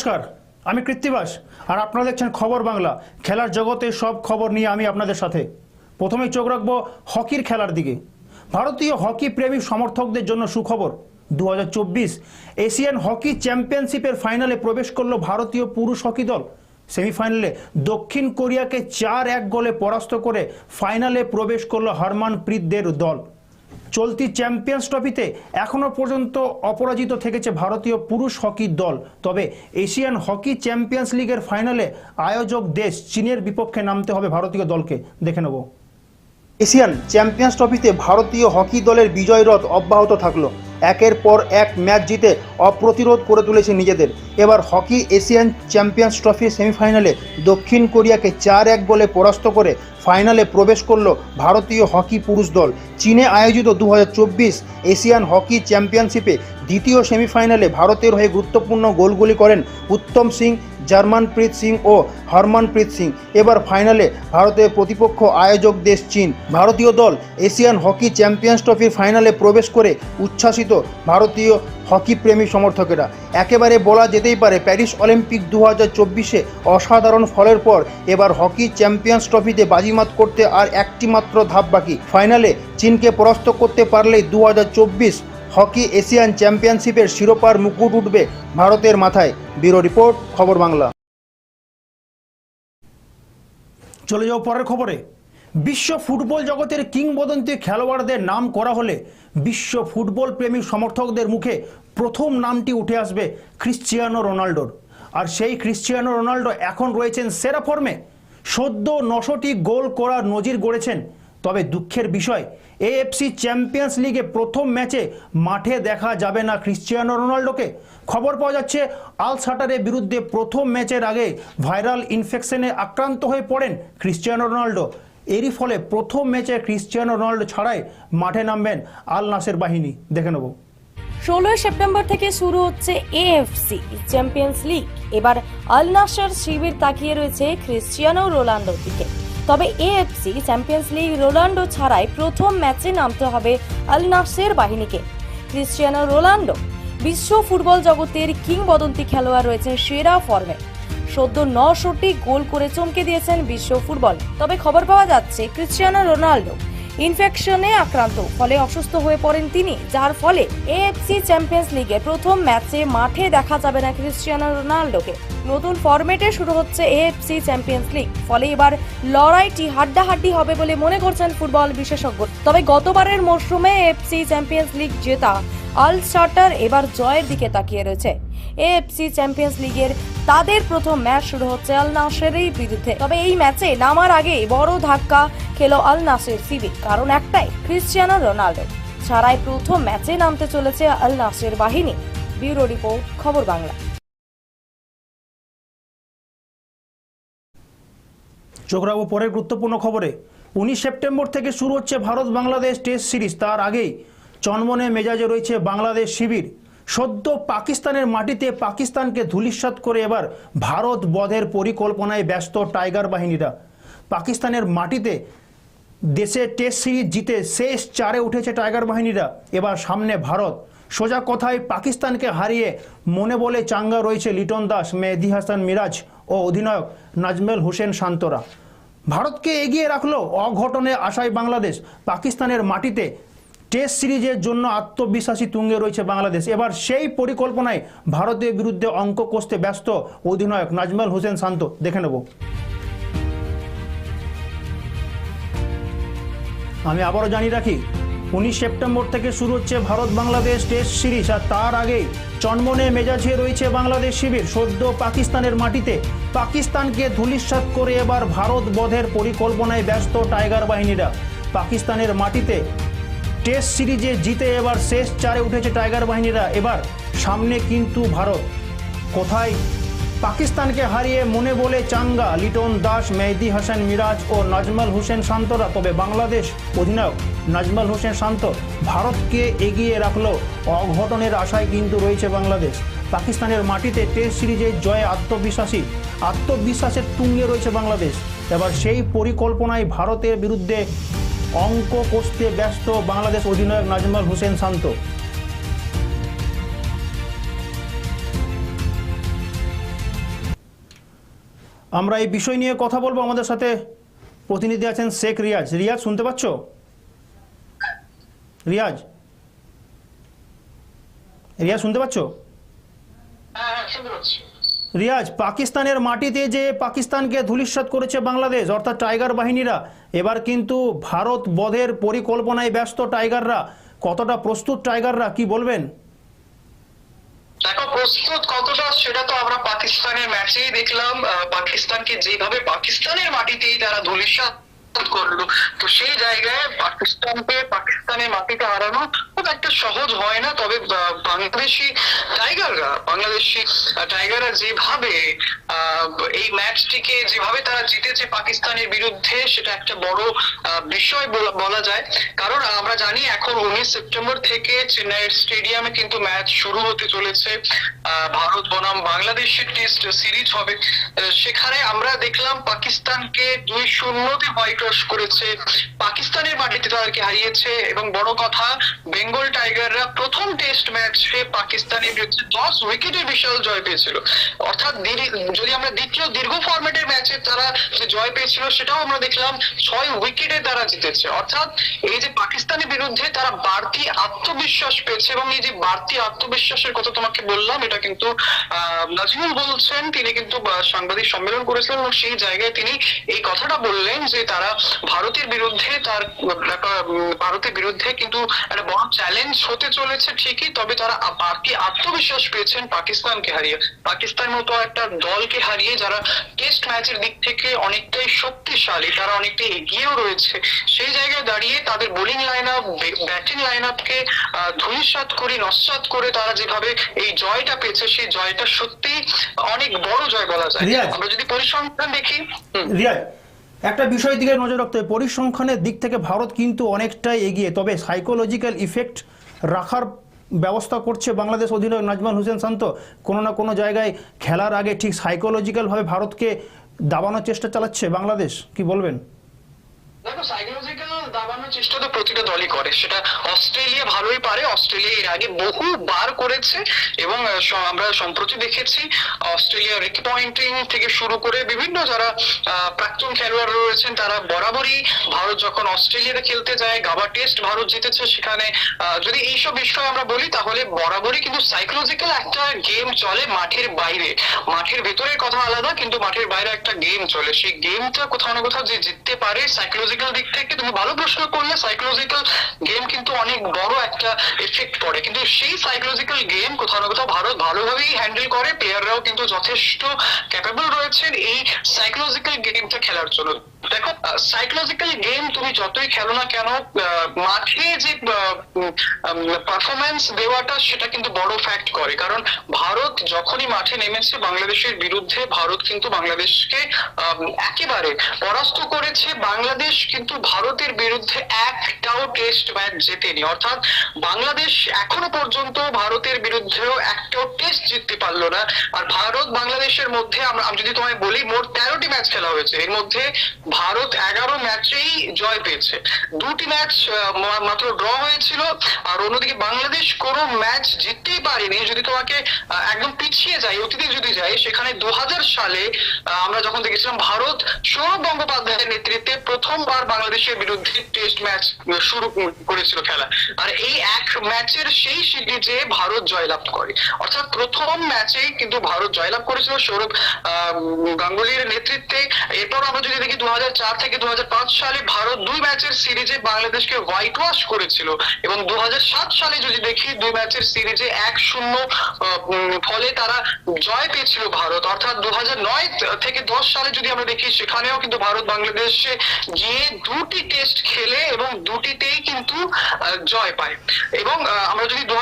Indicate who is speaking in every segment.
Speaker 1: নমস্কার, আমি কৃত্তিবাস, আর আপনারা দেখছেন খবর বাংলা। খেলার জগতে সব খবর নিয়ে আমি আপনাদের সাথে। প্রথমেই চোখ রাখব হকির খেলার দিকে। ভারতীয় হকি প্রেমী সমর্থকদের জন্য সুখবর। দু হাজার চব্বিশ এশিয়ান হকি চ্যাম্পিয়নশিপের ফাইনালে প্রবেশ করল ভারতীয় পুরুষ হকি দল। সেমিফাইনালে দক্ষিণ কোরিয়াকে চার এক গোলে পরাস্ত করে ফাইনালে প্রবেশ করল হরমানপ্রীতদের দল। চলতি চ্যাম্পিয়ন্স ট্রফিতে এখনও পর্যন্ত অপরাজিত থেকেছে ভারতীয় পুরুষ হকি দল। তবে এশিয়ান হকি চ্যাম্পিয়ন্স লিগের ফাইনালে আয়োজক দেশ চীনের বিপক্ষে নামতে হবে ভারতীয় দলকে। দেখে নেব। এশিয়ান চ্যাম্পিয়ন্স ট্রফিতে ভারতীয় হকি দলের বিজয় রথ অব্যাহত থাকল। একের পর এক ম্যাচ জিতে অপ্রতিরোধ করে তুলেছে নিজেদের। এবার হকি এশিয়ান চ্যাম্পিয়ন্স ট্রফির সেমিফাইনালে দক্ষিণ কোরিয়াকে চার এক গোলে পরাস্ত করে ফাইনালে প্রবেশ করল ভারতীয় হকি পুরুষ দল। চীনে আয়োজিত দু হাজার চব্বিশ এশিয়ান হকি চ্যাম্পিয়নশিপে দ্বিতীয় সেমিফাইনালে ভারতের হয়ে গুরুত্বপূর্ণ গোলগুলি করেন উত্তম সিং জার্মানপ্রীত সিং ও হরমনপ্রীত সিং। এবার ফাইনালে ভারতের প্রতিপক্ষ আয়োজক দেশ চীন। ভারতীয় দল এশিয়ান হকি চ্যাম্পিয়ন্স ট্রফির ফাইনালে প্রবেশ করে উচ্ছ্বাসিত ভারতীয় হকি প্রেমী সমর্থকেরা। একেবারে বলা যেতেই পারে প্যারিস অলিম্পিক দু হাজার চব্বিশে অসাধারণ ফলের পর এবার হকি চ্যাম্পিয়ন্স ট্রফিতে বাজিমাত করতে আর একটি মাত্র ধাপ বাকি। ফাইনালে চীনকে পরাস্ত করতে পারলেই দু হাজার চব্বিশ হকি এশিয়ান চ্যাম্পিয়নশিপের শিরোপার মুকুট উঠবে ভারতের মাথায়। ব্যুরো রিপোর্ট, খবর বাংলা। চলে যাও পরের খবরে। বিশ্ব ফুটবল জগতের কিংবদন্তি খেলোয়াড়দের নাম করা হলে বিশ্ব ফুটবল প্রেমী সমর্থকদের মুখে প্রথম নামটি উঠে আসবে ক্রিশ্চিয়ানো রোনাল্ডোর। আর সেই ক্রিশ্চিয়ানো রোনাল্ডো এখন রয়েছেন সেরা ফর্মে। সদ্য নশোটি গোল করার নজির গড়েছেন তবে দুঃখের বিষয় এএফসি চ্যাম্পিয়ন্স লিগে প্রথম ম্যাচে মাঠে দেখা যাবে না ক্রিশ্চিয়ানো রোনাল্ডোকে। খবর পাওয়া যাচ্ছে, আল সাটারের বিরুদ্ধে প্রথম ম্যাচের আগে ভাইরাল ইনফেকশনে আক্রান্ত হয়ে পড়েন ক্রিশ্চিয়ানো রোনাল্ডো। এরই ফলে প্রথম ম্যাচে ক্রিশ্চিয়ানো রোনাল্ডো ছাড়াই মাঠে নামবেন আল নাসের বাহিনী। দেখে নেব।
Speaker 2: ষোলোই সেপ্টেম্বর থেকে শুরু হচ্ছে এএফসি চ্যাম্পিয়ন্স লিগ এবার আল নাসর শিবির তাকিয়ে রয়েছে ক্রিশ্চিয়ানো রোনাল্ডোর দিকে। তবে এএফসি চ্যাম্পিয়ন্স লিগ রোনাল্ডো ছাড়াই প্রথম ম্যাচে নামতে হবে আল নাসের বাহিনীকে। ক্রিশ্চিয়ানো রোনাল্ডো বিশ্ব ফুটবল জগতের কিংবদন্তি খেলোয়াড় রয়েছে সেরা ফর্মে। সদ্য নশোটি গোল করে চমকে দিয়েছেন বিশ্ব ফুটবল। তবে খবর পাওয়া যাচ্ছে, ক্রিশ্চিয়ানো রোনাল্ডো ইনফেকশনে আক্রান্ত, ফলে অসুস্থ হয়ে পড়েন তিনি, যার ফলে এএফসি চ্যাম্পিয়ন্স লিগে প্রথম ম্যাচে মাঠে দেখা যাবে না ক্রিশ্চিয়ানো রোনাল্ডোকে নতুন ফরম্যাটে শুরু হচ্ছে এএফসি চ্যাম্পিয়ন্স লিগ ফলে এবার লড়াইটি হাড্ডাহাড্ডি হবে বলে মনে করছেন ফুটবল বিশেষজ্ঞ। তবে গতবারের মরশুমে এএফসি চ্যাম্পিয়ন্স লিগ জেতা আল শার্টার এবার জয়ের দিকে তাকিয়ে রয়েছে। এএফসি চ্যাম্পিয়ন্স লিগের তাদের প্রথম ম্যাচ শুরু হচ্ছে আল নাসেরই বিরুদ্ধে। তবে এই ম্যাচে নামার আগে বড় ধাক্কা খেলো আল নাসের সিবি, কারণ একটাই, ক্রিশ্চিয়ানো রোনাল্ডো ছাড়াই প্রথম ম্যাচে নামতে চলেছে আল নাসের বাহিনী। ব্যুরো রিপোর্ট, খবর বাংলা।
Speaker 1: চোখ রাখব পরের গুরুত্বপূর্ণ খবরে। উনিশ সেপ্টেম্বর থেকে শুরু হচ্ছে ভারত বাংলাদেশ টেস্ট সিরিজ। তার আগেই চনমনে মেজাজে রয়েছে বাংলাদেশ শিবির। সদ্য পাকিস্তানের মাটিতে পাকিস্তানকে ধূলিসাৎ করে এবার ভারত বধের পরিকল্পনায় ব্যস্ত টাইগার বাহিনীরা। পাকিস্তানের মাটিতে দেশে টেস্ট সিরিজ জিতে শেষ চারে উঠেছে টাইগার বাহিনীরা। এবার সামনে ভারত। সোজা কথায় পাকিস্তানকে হারিয়ে মনে বলে চাঙ্গা রয়েছে লিটন দাস, মেহেদি হাসান মিরাজ ও অধিনায়ক নাজমেল হোসেন শান্তরা। ভারতকে এগিয়ে রাখল অঘটনে আশায় বাংলাদেশ। পাকিস্তানের মাটিতে টেস্ট সিরিজের জন্য আত্মবিশ্বাসী তুঙ্গে রয়েছে বাংলাদেশ। এবার সেই পরিকল্পনায় ভারতের বিরুদ্ধে অঙ্ক কষতে ব্যস্ত অধিনায়ক নাজমেল হোসেন শান্ত। দেখে নেব। আমি আবারও জানিয়ে রাখি, উনিশ সেপ্টেম্বর থেকে শুরু হচ্ছে ভারত বাংলাদেশ টেস্ট সিরিজ, আর তার আগে চনমনে মেজাজে রয়েছে বাংলাদেশ শিবির। সদ্য পাকিস্তানের মাটিতে পাকিস্তানকে ধূলিসাৎ করে এবার ভারত বধের পরিকল্পনায় ব্যস্ত টাইগার বাহিনীরা। পাকিস্তানের মাটিতে টেস্ট সিরিজে জিতে এবার শেষ চারে উঠেছে টাইগার বাহিনীরা। এবার সামনে কিন্তু ভারত। কোথায়? পাকিস্তানকে হারিয়ে মনে বলে চাঙ্গা, লিটন দাস, মেহেদি হাসান মিরাজ ও নাজমাল হোসেন শান্তরা। তবে বাংলাদেশ অধিনায়ক নাজমাল হোসেন শান্ত ভারতকে এগিয়ে রাখল। অঘটনের আশায় কিন্তু রয়েছে বাংলাদেশ। পাকিস্তানের মাটিতে টেস্ট সিরিজে জয়ে আত্মবিশ্বাসী, আত্মবিশ্বাসের তুঙ্গে রয়েছে বাংলাদেশ। এবার সেই পরিকল্পনায় ভারতের বিরুদ্ধে অঙ্ক কষতে ব্যস্ত বাংলাদেশ অধিনায়ক নাজমাল হোসেন শান্ত। আমরা এই বিষয় নিয়ে কথা বলব আমাদের সাথে প্রতিনিধি আছেন শেখ রিয়াজ। রিয়াজ, শুনতে পাচ্ছ? রিয়াজ? রিয়াজ, শুনতে পাচ্ছ? রিয়াজ, পাকিস্তানের মাটিতে যে পাকিস্তানকে ধূলিসাৎ করেছে বাংলাদেশ, অর্থাৎ টাইগার বাহিনীরা এবার কিন্তু ভারত বধের পরিকল্পনায় ব্যস্ত টাইগাররা। কতটা প্রস্তুত টাইগাররা, কি বলবেন?
Speaker 3: দেখো, প্রস্তুত কতটা সেটা তো আমরা পাকিস্তানের ম্যাচেই দেখলাম। পাকিস্তানকে যেভাবে পাকিস্তানের মাটিতেই তারা ধূলিসাৎ করল। তো সেই জায়গায় পাকিস্তানকে পাকিস্তানের মাটিতে হারানো খুব একটা সহজ হয় না, তবে বাংলাদেশি টাইগাররা বাংলাদেশি টাইগাররা যেভাবে এই ম্যাচটিকে যেভাবে তারা জিতেছে পাকিস্তানের বিরুদ্ধে, সেটা একটা বড় বিষয় বলা- যায়। কারণ আমরা জানি এখন উনিশ সেপ্টেম্বর থেকে চেন্নাইয়ের স্টেডিয়ামে কিন্তু ম্যাচ শুরু হতে চলেছে। ভারত বনাম বাংলাদেশের টেস্ট সিরিজ হবে। সেখানে আমরা দেখলাম পাকিস্তানকে দুই শূন্যতে হোয়াইট ওয়াশ করেছে, পাকিস্তানের মাটিতে তাদেরকে হারিয়েছে এবং বড় কথা, বেঙ্গল টাইগাররা প্রথম টেস্ট ম্যাচে পাকিস্তানের বিরুদ্ধে দশ উইকেটের বিশাল জয় পেয়েছিল। অর্থাৎ যদি আমরা দ্বিতীয় দীর্ঘ ফরম্যাটের ম্যাচে তারা যে জয় পেয়েছিল, সেটাও আমরা দেখলাম ছয় উইকেটে তারা জিতেছে। অর্থাৎ এই যে পাকিস্তানের বিরুদ্ধে তারা বাড়তি আত্মবিশ্বাস পেয়েছে এবং এই যে বাড়তি আত্মবিশ্বাসের কথা তোমাকে বললাম, এটা কিন্তু নাজিমুল বলছেন, তিনি কিন্তু সাংবাদিক সম্মেলন করেছিলেন এবং সেই জায়গায় তিনি এই কথাটা বললেন যে তারা ভারতের বিরুদ্ধে তার ভারতের বিরুদ্ধে কিন্তু একটা বড় চ্যালেঞ্জ হতে চলেছে ঠিকই তবে তারা বাকি আত্মবিশ্বাস পেয়েছেন পাকিস্তানকে হারিয়ে। পাকিস্তান মতো একটা দলকে হারিয়ে যারা টেস্ট ম্যাচের দিক থেকে অনেকটাই শক্তিশালী তারা অনেকটাই এগিয়েও রয়েছে। সেই জায়গায় দাঁড়িয়ে তাদের bowling line up batting line আপকে ধূলিসাৎ করে নস্বাত করে তারা যেভাবে এই জয়টা পেয়েছে সেই জয়টা সত্যি অনেক বড় জয় বলা যায়। আমরা যদি পরিসংখ্যান দেখি
Speaker 1: রিয়াজ একটা বিষয় দিকে নজর রাখতে হবে। পরিসংখ্যানের দিক থেকে ভারত কিন্তু অনেকটাই এগিয়ে, তবে সাইকোলজিক্যাল ইফেক্ট রাখার ব্যবস্থা করছে বাংলাদেশ অধিনায়ক নাজমান হোসেন শান্ত। কোনো না কোনো জায়গায় খেলার আগে ঠিক সাইকোলজিক্যালভাবে ভারতকে দাবানোর চেষ্টা চালাচ্ছে বাংলাদেশ। কি বলবেন?
Speaker 3: দেখো সাইকোলজিক্যাল দাবানোর চেষ্টা তো প্রতিটা দলই করে। সেটা অস্ট্রেলিয়া ভালোই পারে, অস্ট্রেলিয়া এর আগে বহুবার করেছে এবং আমরা সম্প্রতি দেখেছি, অস্ট্রেলিয়া রিকি পয়েন্টিং থেকে শুরু করে বিভিন্ন যারা প্রাক্তন খেলোয়াড় রয়েছেন, তারা বরাবরই ভারত যখন অস্ট্রেলিয়াতে খেলতে যায়, গাবা টেস্ট ভারত জিতেছে সেখানে যদি এইসব বিষয় আমরা বলি, তাহলে বরাবরই কিন্তু সাইকোলজিক্যাল একটা গেম চলে মাঠের বাইরে। মাঠের ভেতরের কথা আলাদা, কিন্তু মাঠের বাইরে একটা গেম চলে। সেই গেমটা কোথাও না কোথাও যে জিততে পারে সাইকোলজিক্যাল দিক থেকে তুমি ভালো প্রশ্ন করলে সাইকোলজিক্যাল গেম কিন্তু অনেক বড় একটা এফেক্ট পড়ে। কিন্তু সেই সাইকোলজিক্যাল গেম কোথাও না কোথাও ভারত ভালোভাবেই হ্যান্ডেল করে প্লেয়াররাও কিন্তু যথেষ্ট ক্যাপেবল রয়েছেন এই সাইকোলজিক্যাল গেমটা খেলার জন্য। দেখো সাইকোলজিক্যাল গেম তুমি যতই খেলো না কেন মাঠে যে পারফরমেন্স দেওয়াটা সেটা কিন্তু বড় ফ্যাক্ট করে। কারণ ভারত যখনই মাঠে নেমেছে বাংলাদেশের বিরুদ্ধে, ভারত কিন্তু বাংলাদেশকে একেবারে পরাস্ত করেছে। বাংলাদেশ কিন্তু ভারতের বিরুদ্ধে একটাও টেস্ট ম্যাচ জেতেনি। অর্থাৎ বাংলাদেশ এখনও পর্যন্ত ভারতের বিরুদ্ধেও একটাও টেস্ট না। আর ভারত বাংলাদেশের মধ্যে আমরা আমি যদি তোমায় বলি, মোট তেরোটি ম্যাচ খেলা হয়েছে। এর মধ্যে ভারত এগারো ম্যাচেই জয় পেয়েছে। দুটি ম্যাচ মাত্র ড্র হয়েছিল। আর অন্যদিকে বাংলাদেশ কোনো ম্যাচ জিততেই পারেনি। যদি তোমাকে একদম পিছিয়ে যাই অতীতে যদি যাই সেখানে দু হাজার সালে আমরা যখন দেখেছিলাম ভারত সৌরভ গঙ্গোপাধ্যায়ের নেতৃত্বে প্রথমবার বাংলাদেশের বিরুদ্ধে টেস্ট ম্যাচ শুরু করেছিল খেলা। আর এই এক ম্যাচের সেই সিরিজে ভারত জয়লাভ করে। অর্থাৎ প্রথম ম্যাচেই কিন্তু ভারত জয়লাভ করেছিল সৌরভ গাঙ্গুলির নেতৃত্বে। এরপর আমরা যদি দেখি দু থেকে দু সালে ভারত দুই ম্যাচের সিরিজে বাংলাদেশকে হোয়াইট ওয়াশ করেছিল। এবং দু হাজার সাত সালে যদি দেখি, দুই ম্যাচের সিরিজে এক শূন্য ফলে তারা জয় পেয়েছিল ভারত। অর্থাৎ দু হাজার নয় থেকে দশ সালে যদি আমরা দেখি, সেখানেও কিন্তু ভারত বাংলাদেশে গিয়ে দুটি টেস্ট খেলে এবং দুটিতেই কিন্তু জয় পায়। এবং আমরা যদি দু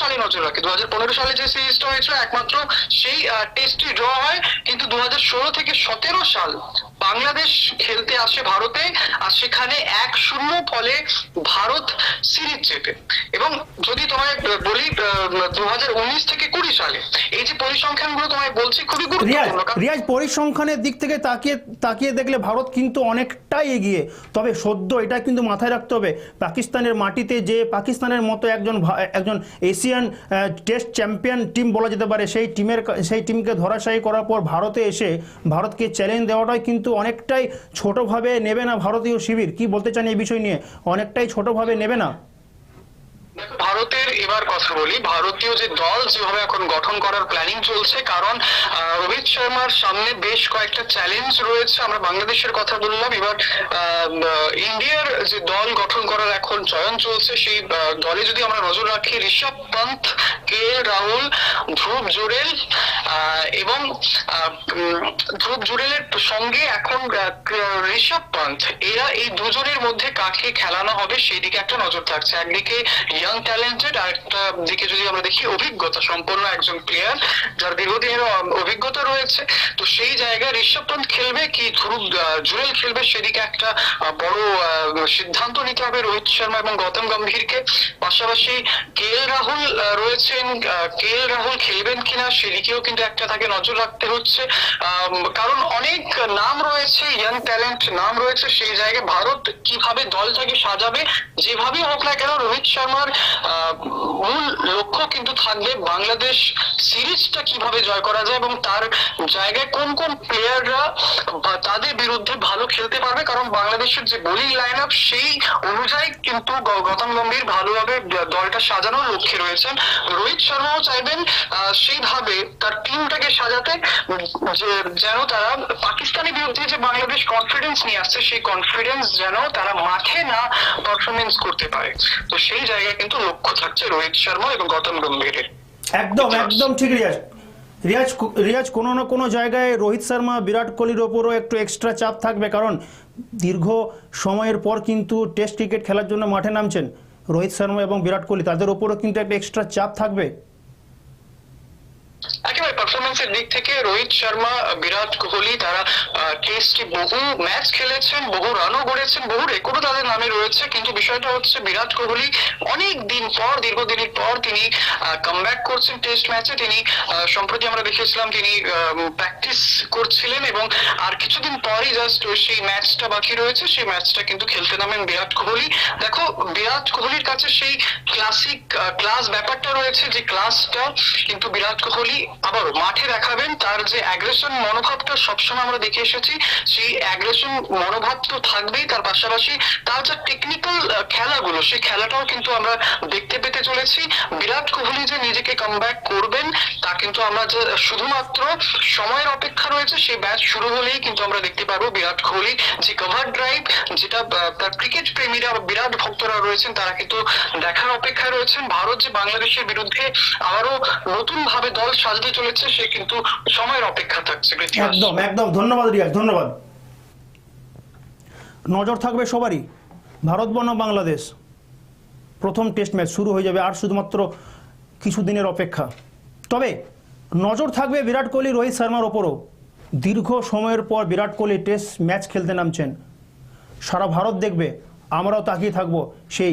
Speaker 3: সালে নজর রাখি দু হাজার পনেরো সালে যে সিরিজটা হয়েছিল, একমাত্র সেই টেস্টটি ড্র হয়, কিন্তু দু হাজার ষোলো থেকে সতেরো সাল বাংলাদেশ খেলতে আসে ভারতে আর সেখানে এক শূন্য ফলে ভারত সিরিজ জেতে। এবং যদি তোমায় বলি দু হাজার উনিশ থেকে কুড়ি সালে এই যে পরিসংখ্যানগুলো তোমায় বলছি খুবই
Speaker 1: রিয়াজ
Speaker 3: গুরুত্বপূর্ণ
Speaker 1: রিয়াজ পরিসংখ্যানের দিক থেকে তাকিয়ে তাকিয়ে দেখলে ভারত কিন্তু অনেকটাই এগিয়ে। তবে সদ্য এটা কিন্তু মাথায় রাখতে হবে পাকিস্তানের মাটিতে যে পাকিস্তানের মতো একজন একজন এশিয়ান টেস্ট চ্যাম্পিয়ন টিম বলা যেতে পারে সেই টিমের সেই টিমকে ধরাশায়ী করার পর ভারতে এসে ভারতকে চ্যালেঞ্জ দেওয়াটাই কিন্তু অনেকটাই ছোটোভাবে নেবে না ভারতীয় শিবির? কি বলতে চান এই বিষয় নিয়ে? অনেকটাই ছোটোভাবে নেবে না?
Speaker 3: ভারতের এবার কথা বলি। ভারতীয় যে দল, যেভাবে এখন গঠন করার প্ল্যানিং চলছে, কারণ রোহিত শর্মার সামনে বেশ কয়েকটা চ্যালেঞ্জ রয়েছে। আমরা বাংলাদেশের কথা বললাম। এবার ইন্ডিয়ার যে দল গঠন করার এখন চয়ন চলছে, সেই দলে যদি আমরা নজর রাখি, ঋষভ পন্থ, কে, রাহুল, ধ্রুব, জুরেল এবং ধ্রুব জুরেলের সঙ্গে এখন ঋষভ পন্থ, এরা এই দুজনের মধ্যে কাকে খেলানো হবে সেই দিকে একটা নজর থাকছে। একদিকে ইয়াং ট্যালেন্টেড আর একটা দিকে যদি আমরা দেখি অভিজ্ঞতা সম্পন্ন একজন প্লেয়ার যার দীর্ঘদিনের অভিজ্ঞতা রয়েছে। তো সেই জায়গায় ঋষভ পন্থ খেলবে কি ধ্রুব জুরেল খেলবে সেদিকে একটা বড় সিদ্ধান্ত নিতে হবে রোহিত শর্মা এবং গৌতম গম্ভীরকে। পাশাপাশি কে এল রাহুল রয়েছেন কে এল রাহুল খেলবেন কিনা সেদিকেও কিন্তু একটা তাকে নজর রাখতে হচ্ছে। কারণ অনেক নাম রয়েছে ইয়াং ট্যালেন্ট নাম রয়েছে সেই জায়গায়। ভারত কীভাবে দলটাকে সাজাবে, যেভাবে হোক না কেন রোহিত শর্মার মূল লক্ষ্য কিন্তু থাকবে বাংলাদেশ সিরিজটা কীভাবে জয় করা যায় এবং তার জায়গায় কোন কোন প্লেয়াররা তাদের বিরুদ্ধে ভালো খেলতে পারবে। কারণ বাংলাদেশের যে বোলিং লাইন আপ সেই অনুযায়ী কিন্তু গৌতম গম্ভীর ভালোভাবে দলটা সাজানোর লক্ষ্যে রয়েছেন। রোহিত শর্মাও চাইবেন সেইভাবে তার টিমটাকে সাজাতে যে যেন তারা পাকিস্তানের বিরুদ্ধে যে বাংলাদেশ কনফিডেন্স নিয়ে আসছে সেই কনফিডেন্স যেন তারা মাঠে না পারফরমেন্স করতে পারে। তো সেই জায়গায় কিন্তু লক্ষ্য থাকছে রোহিত শর্মা এবং গৌতম গম্ভীরের।
Speaker 1: একদম একদম ঠিক রিয়াজ। রিয়াজ রিয়াজ কোনো না কোনো জায়গায় রোহিত শর্মা বিরাট কোহলির ওপরও একটু এক্সট্রা চাপ থাকবে কারণ দীর্ঘ সময়ের পর কিন্তু টেস্ট ক্রিকেট খেলার জন্য মাঠে নামছেন রোহিত শর্মা এবং বিরাট কোহলি। তাদের ওপরও কিন্তু একটা এক্সট্রা চাপ থাকবে।
Speaker 3: পারফরমেন্সের দিক থেকে রোহিত শর্মা, বিরাট কোহলি, তারা টেস্টে বহু ম্যাচ খেলেছেন, বহু রানও করেছেন, বহু রেকর্ডও তাদের নামে রয়েছে। কিন্তু বিষয়টা হচ্ছে বিরাট কোহলি অনেক দিন পর, দীর্ঘদিনের পর তিনি কামব্যাক করছেন টেস্ট ম্যাচে তিনি সম্প্রতি আমরা দেখেছিলাম তিনি প্র্যাকটিস করছিলেন এবং আর কিছুদিন পরই জাস্ট সেই ম্যাচটা বাকি রয়েছে। সেই ম্যাচটা কিন্তু খেলতে নামেন বিরাট কোহলি। দেখো, বিরাট কোহলির কাছে সেই ক্লাসিক ক্লাস ব্যাপারটা রয়েছে যে ক্লাসটা কিন্তু বিরাট কোহলি আবারও মাঠে দেখাবেন তার যে অ্যাগ্রেশন মনোভাবটা সবসময় আমরা দেখে এসেছি, সেই অ্যাগ্রেশন মনোভাব তো থাকবেই, তার পাশাপাশি তার যে টেকনিক্যাল খেলাগুলো, সেই খেলাটাও কিন্তু আমরা দেখতে পেতে চলেছি। বিরাট কোহলি যে নিজেকে কামব্যাক করবেন, তা কিন্তু আমরা যে শুধুমাত্র সময়ের অপেক্ষা রয়েছে, সেই ম্যাচ শুরু হলেই কিন্তু আমরা দেখতে পারব বিরাট কোহলি যে কভার ড্রাইভ যেটা তার ক্রিকেট প্রেমীরা, বিরাট ভক্তরা রয়েছেন, তারা কিন্তু দেখার অপেক্ষায় রয়েছেন। ভারত যে বাংলাদেশের বিরুদ্ধে আবারও নতুন ভাবে দল সাজতে চলেছে সে কিন্তু সময়ের অপেক্ষা থাকছে
Speaker 1: একদম একদম। ধন্যবাদ, রিয়াজ, ধন্যবাদ। নজর থাকবে সবারই। ভারত বনাম বাংলাদেশ। প্রথম টেস্ট ম্যাচ শুরু হয়ে যাবে আর শুধুমাত্র কিছু দিনের অপেক্ষা। তবে নজর থাকবে বিরাট কোহলি, রোহিত শর্মার ওপরও। দীর্ঘ সময়ের পর বিরাট কোহলি টেস্ট ম্যাচ খেলতে নামছেন। সারা ভারত দেখবে, আমরাও তাকিয়ে থাকব সেই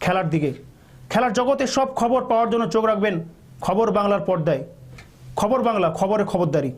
Speaker 1: খেলার দিকে। খেলার জগতে সব খবর পাওয়ার জন্য চোখ রাখবেন খবর বাংলার পর্দায়। খবর বাংলা খবরে খবরদারি।